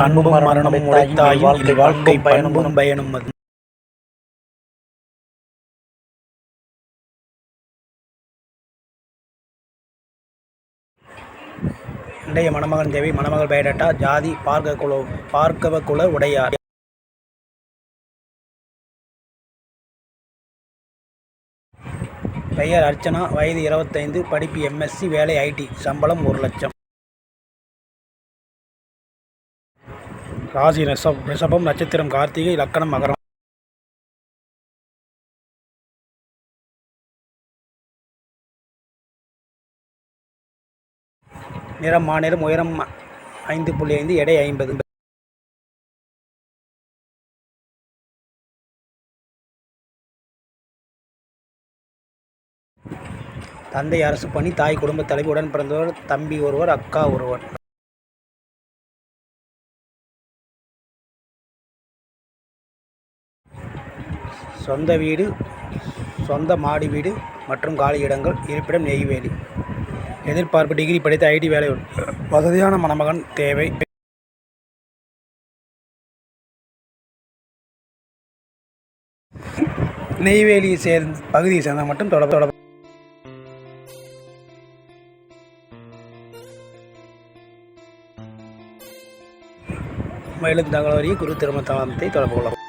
அன்பும் மரணமும் உடைத்தாயும் இது வாழ்க்கை பயணமும் பயனும் அது. இன்றைய மணமகன் தேவி மணமகள் பயோடேட்டா ஜாதி பார்க்க குல பார்க்கவ குல உடையார். பெயர் அர்ச்சனா வயது இருபத்தைந்து படிப்பு எம்எஸ்சி வேலை ஐடி சம்பளம் ஒரு லட்சம். ராசி ரிஷப் ரிஷபம் நட்சத்திரம் கார்த்திகை லக்கணம் மகரம். நிறம் மாநிலம் உயரம் ஐந்து புள்ளி ஐந்து எடை ஐம்பது. தந்தை அரசு பணி தாய் குடும்ப தலைவி உடன் பிறந்தவர் தம்பி ஒருவர் அக்கா ஒருவர். சொந்த வீடு சொந்த மாடி வீடு மற்றும் காலி இடங்கள் இருப்பிடம் நெய்வேலி. எதிர்பார்ப்பு டிகிரி படித்த ஐடி வேலை வசதியான மணமகன் தேவை. நெய்வேலியை சேர்ந்த பகுதியை சேர்ந்த மட்டும் தொடர்பு தொடர்பு மேலும் தகவல் வரையும் குரு திருமணத்தை தொடர்பு கொள்ளலாம்